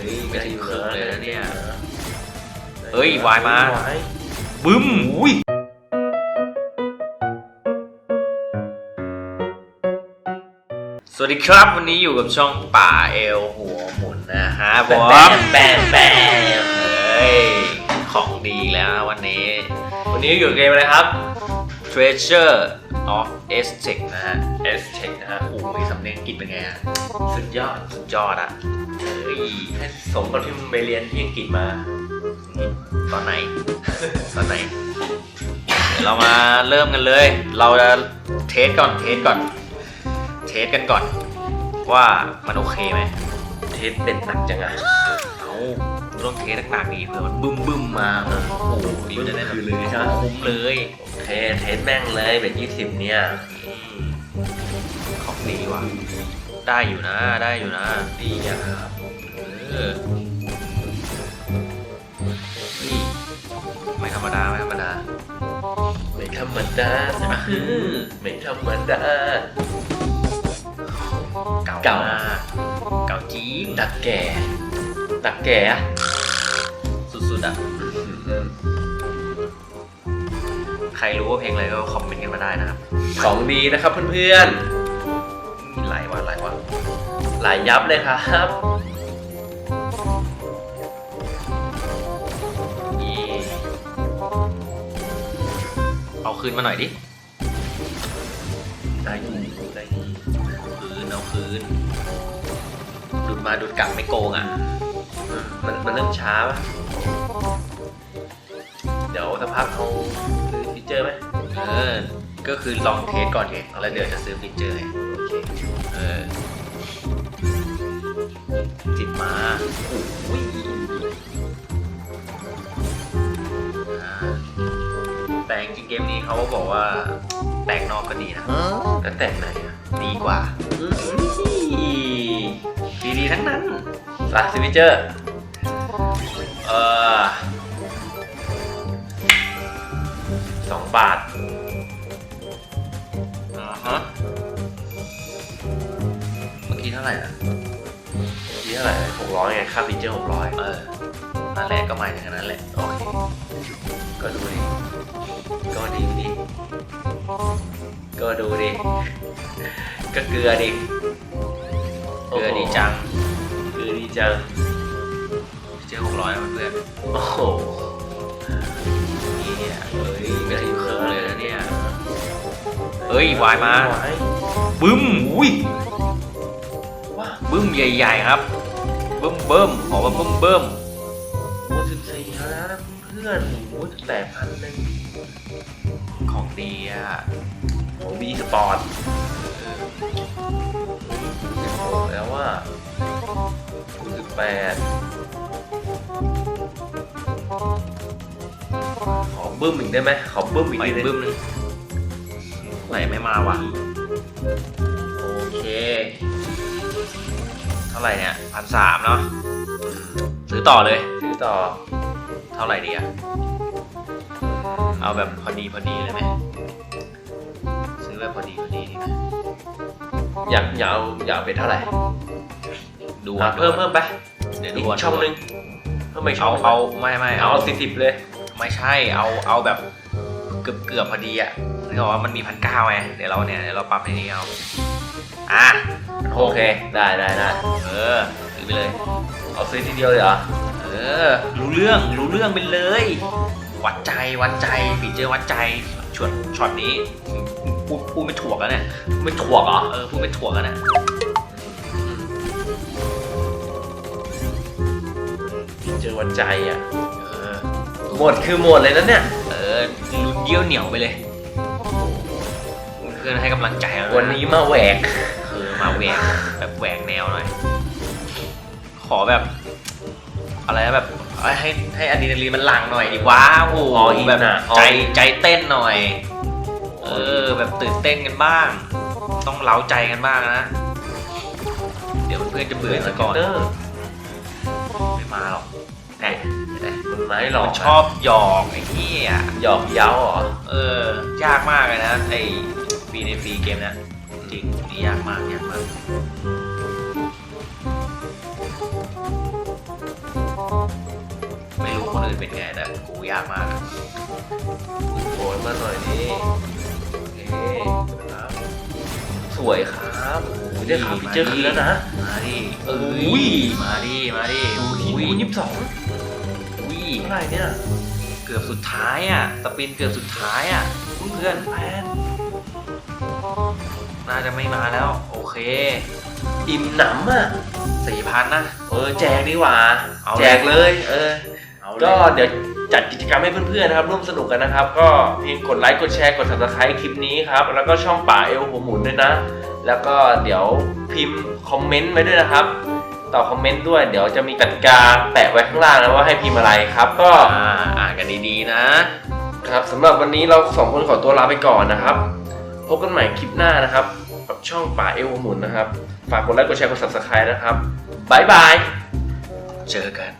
้ยไม่ถึงครึ่งเลยนะเนี่ย เฮ้ยวายมา บึ้มอุ้ยสวัสดีครับวันนี้อยู่กับช่องป่าเอลหัวหมุนนะฮะบอแบมแบมแบมเฮ้ยของดีแล้วนะวันนี้ วันนี้อยู่เกมอะไรครับ Treasure of e s t e c นะฮะ S Tech นะฮะโอ้โหสำเนียงอังกฤษเป็นไงอะสุดยอดสุดยอดอะเฮ้ยให้สมกับที่มึงไปเรียนที่อังกฤษมา ตอนไหน ตอนไหน เดี๋ยวเรามาเริ่มกันเลย เราจะเทสก่อนเทสก่อน เทสกันก่อน ว่ามันโอเคไหมเทสเป็นหนักจังอะเอา ต้องเทสหนักๆดีเผื่อมันบึ้มบึ้มๆมาโอ้โหมันจะได้แบบคือเลยใช่ไหมคุ้มเลยโอเคเทสแม่งเลยเป็นยี่สิบเนี่ยอืมของดีว่ะได้อยู่นะได้อยู่นะดีอะครับเออนี่ไม่ธรรมดาไม่ธรรมดาไม่ธรรมดานะคือไม่ธรรมดาเก่าเก่ามากเก่าจริงดักแก่ดักแก่อะสุ ดๆอะ ใครรู้ว่าเพลงอะไรก็คอมเมนต์กันมาได้นะครับของดีนะครับเพื่อนมีหลายวันหลายวันๆหลายยับเลยครับเย่เอาคืนมาหน่อยดิ ได้อยู่ได้อยู่คืนเอาคืนดูดมาดูดกลับไม่โกงอะ มันมันเริ่มช้าปะเดี๋ยวสักพักเขาซื้อฟีเจอร์ไหมเออ ก็คือลองเทสก่อนไงแล้วเดี๋ยวจะซื้อฟีเจอร์ให้โอเคเออติดมาโอ้ยอ่าแต่จริงเกมนี้เขาก็บอกว่าแต่งนอกก็ดีนะแล้วแต่งไหนอะดีกว่าดีๆทั้งนั้นอะซื้อฟีเจอร์เออ บาทอ่าฮะเมื่อกี้เท่าไหร่นะนี่เท่าไหร่หกร้อยไงค่าฟีเจอร์หกร้อยเออนั่นแหละก็หมายถึงอันนั้นแหละโอเคก็ดูดิก็ดีดิก็ดูดิก็เกลือดิเกลือดีจังเกลือดีจังเจอหกร้อยเพื่อนโอ้โหๆนี่เนี่ยเฮ้ยไม่ถึง เฮ้ยวายมาวายบึ้มอุ้ยว้าบึ้มใหญ่ ๆ ครับบึ้มเบิ้มขอว่าบึ้มเบิ้มโอ้สิบสี่แล้วนะเพื่อนโอ้แปดพันหนึ่งของดีอะของบีสปอร์ตแล้วว่าสิบแปดขอบึ้มอีกได้ไหมขอบึ้มอีกไปนิดนึงบึ้มนึง ไหนไม่มาว่ะโอเค เท่าไหร่เนี่ยพันสามเนาะซื้อต่อเลย ซื้อต่อ เท่าไหร่ดีอะเอาแบบพอดีพอดีเลยไหมซื้อแบบพอดีพอดีดีไหมอยากอยากเอาอยากเอาเป็นเท่าไหร่ ดูอะก่อนเพิ่มเพิ่มไปเดี๋ยวอีดูกก่อนช่องนึงเพิ่มไปช่เอาองเอาไม่ไม่เอาเอาสี่สิบเลย ไม่ใช่เอาเอาแบบเกือบเกือบพอดีอะ นึกออกว่ามันมีพันเก้าไงเดี๋ยวเราเนี่ยเดี๋ยวเราปรับในนี้เอาอะโอเคได้ได้ได้เออซื้อไปเลย เอาซื้อทีเดียวเลยเหรอเออรู้เรื่องรู้เรื่องไปเลย วัดใจวัดใจฟีเจอร์วัดใจช็อตช็อตนี้พูดพูดไม่ถูกแล้วเนี่ยไม่ถ่วเหรอเออพูดไม่ถูกแล้วเนี่ยเจอวันใจอะออหมดคือหมดเลยนะเนี่ย เออลุ้นเยี่ยวเหนียวไปเลย เพื่อนให้กำลังใจเราะวันนี้มาแหวก คือมาแหวกแบบแหวกแนวหน่อย ขอแบบ อะไรนะแบบให้ให้อะดรีนาลีนมันหลั่งหน่อยดีว่าโอ้โหอ๋ออินแบบอะอ๋อใจใจเต้นหน่อย เออ แบบตื่นเต้นกันบ้าง ต้องเล้าใจกันบ้างนะ เดี๋ยวเพื่อนจะเบื่อซะก่อนเตอร์ไม่มาหรอกแหมเห็นไหมมันไม่หลอกมันชอบหยอกไอ้เหี้ย หยอกเย้าเหรอ เออ ยากมากเลยนะไอ้ ฟรีในฟรีเกมเนะ จริงนี่ยากมากยากมากกูยากมากโอนมาหน่อยนี่โอเคครับสวยครับโอ้ยได้ครับเจอคืนแล้วนะ มาดิเอ้อุ้ยยมาดิมาดิอุ้ยยี่สิบสองอุ้ยเท่าไหร่เนี่ย เกือบสุดท้ายอะสปินเกือบสุดท้ายอะเพื่อนแพน น่าจะไม่มาแล้ว โอเค อิ่มหนำอะสี่พันนะ เออ แจกดีกว่าเอาเลยแจกเลย เออเอาเลยก็เดี๋ยวจัดกิจกรรมให้เพื่อนๆนะครับ ร่วมสนุกกันนะครับ ก็เพียงกดไลค์กดแชร์กด subscribe คลิปนี้ครับ แล้วก็ช่องป่าเอลหัวหมุนด้วยนะ แล้วก็เดี๋ยวพิมพ์คอมเมนต์ไว้ด้วยนะครับต่อบคอมเมนต์ด้วยเดี๋ยวจะมีกติกาแปะไว้ข้างล่างนะว่าให้พิมพ์อะไรครับ ก็อ่าอ่านกันดีๆนะ ครับสำหรับวันนี้เราสองคนขอตัวลาไปก่อนนะครับ พบกันใหม่คลิปหน้านะครับ กับช่องป่าเอลหัวหมุนนะครับ ฝากกดไลค์กดแชร์กด subscribe นะครับบายบาย เจอกัน